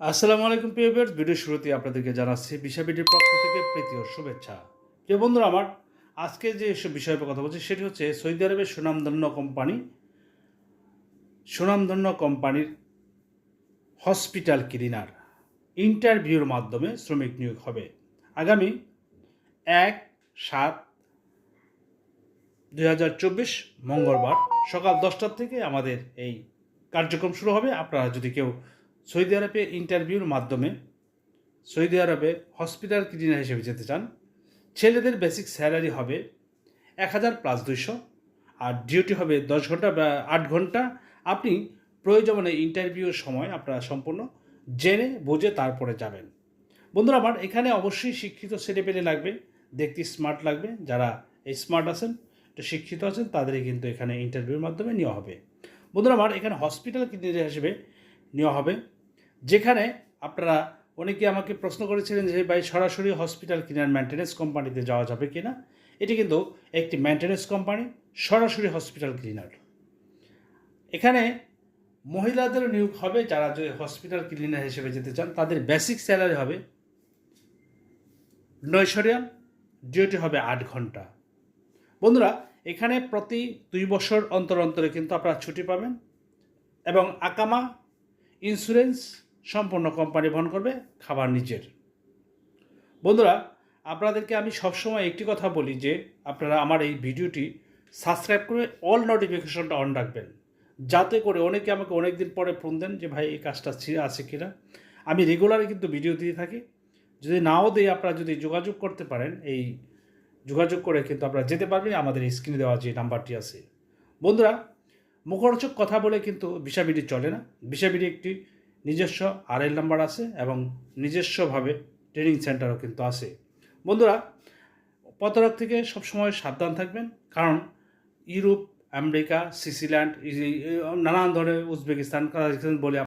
আসসালামু আলাইকুম প্রিয় ভিউয়ার্স। ভিডিও শুরুতে আপনাদেরকে জানাচ্ছি বিশাবিটির পক্ষ থেকে প্রীতি ও শুভেচ্ছা। প্রিয় বন্ধুরা, আমার আজকে যে বিষয়ের কথা বলছি, সেটি হচ্ছে সৌদি আরবের সুনামধন্য কোম্পানি, সুনামধন্য কোম্পানির হসপিটাল ক্লিনার ইন্টারভিউর মাধ্যমে শ্রমিক নিয়োগ হবে। আগামী এক সাত দুই মঙ্গলবার সকাল দশটার থেকে আমাদের এই কার্যক্রম শুরু হবে। আপনারা যদি কেউ সৌদি আরবে ইন্টারভিউর মাধ্যমে সৌদি আরবে হসপিটাল ক্লিনার হিসেবে যেতে চান। ছেলেদের বেসিক স্যালারি হবে এক হাজার প্লাস দুইশো আর ডিউটি হবে দশ ঘণ্টা বা আট ঘণ্টা। আপনি প্রয়োজনে ইন্টারভিউর সময় আপনারা সম্পূর্ণ জেনে বুঝে তারপরে যাবেন। বন্ধুরা, আমার এখানে অবশ্যই শিক্ষিত ছেলে পেলে লাগবে, দেখতে স্মার্ট লাগবে। যারা স্মার্ট আছেন, একটু শিক্ষিত আছেন, তাদেরই কিন্তু এখানে ইন্টারভিউর মাধ্যমে নেওয়া হবে। বন্ধুরা, আমার এখানে হসপিটাল ক্লিনার হিসেবে নেওয়া হবে। যেখানে আপনারা অনেকে আমাকে প্রশ্ন করেছিলেন যে ভাই, সরাসরি হসপিটাল ক্লিনার মেনটেন্যান্স কোম্পানিতে যাওয়া যাবে কি না এটি কিন্তু একটি মেনটেন্যান্স কোম্পানি সরাসরি হসপিটাল ক্লিনার এখানে মহিলাদের নিয়োগ হবে যারা যদি হসপিটাল ক্লিনার হিসেবে যেতে চান, তাদের বেসিক স্যালারি হবে নয়শো রিয়াল ডিউটি হবে আট ঘণ্টা। বন্ধুরা, এখানে প্রতি দুই বছর অন্তর অন্তরে কিন্তু আপনারা ছুটি পাবেন এবং আকামা ইন্স্যুরেন্স সম্পূর্ণ কোম্পানি বহন করবে, খাবার নিজের। বন্ধুরা, আপনাদেরকে আমি সবসময় একটি কথা বলি যে, আপনারা আমার এই ভিডিওটি সাবস্ক্রাইব করে অল নোটিফিকেশনটা অন রাখবেন। যাতে করে অনেকে আমাকে অনেক দিন পরে ফোন দেন যে, ভাই, এই কাজটা আছে কিনা? আমি রেগুলারই কিন্তু ভিডিও দিয়ে থাকি। যদি নাও দিই, আপনারা যদি যোগাযোগ করতে পারেন, এই যোগাযোগ করে কিন্তু আপনারা যেতে পারবেন। আমাদের স্ক্রিনে দেওয়া যে নাম্বারটি আছে। বন্ধুরা মুখরোচক কথা বলে কিন্তু বিষাবিডি চলে না। বিষাবিডি একটি নিজস্ব আরএল নাম্বার আছে এবং নিজস্বভাবে ট্রেনিং সেন্টারও কিন্তু আছে। বন্ধুরা, প্রতারক থেকে সবসময় সাবধান থাকবেন, কারণ ইউরোপ, আমেরিকা এই নানান ধরনের উজবেকিস্তান কাজাকিস্তান বলে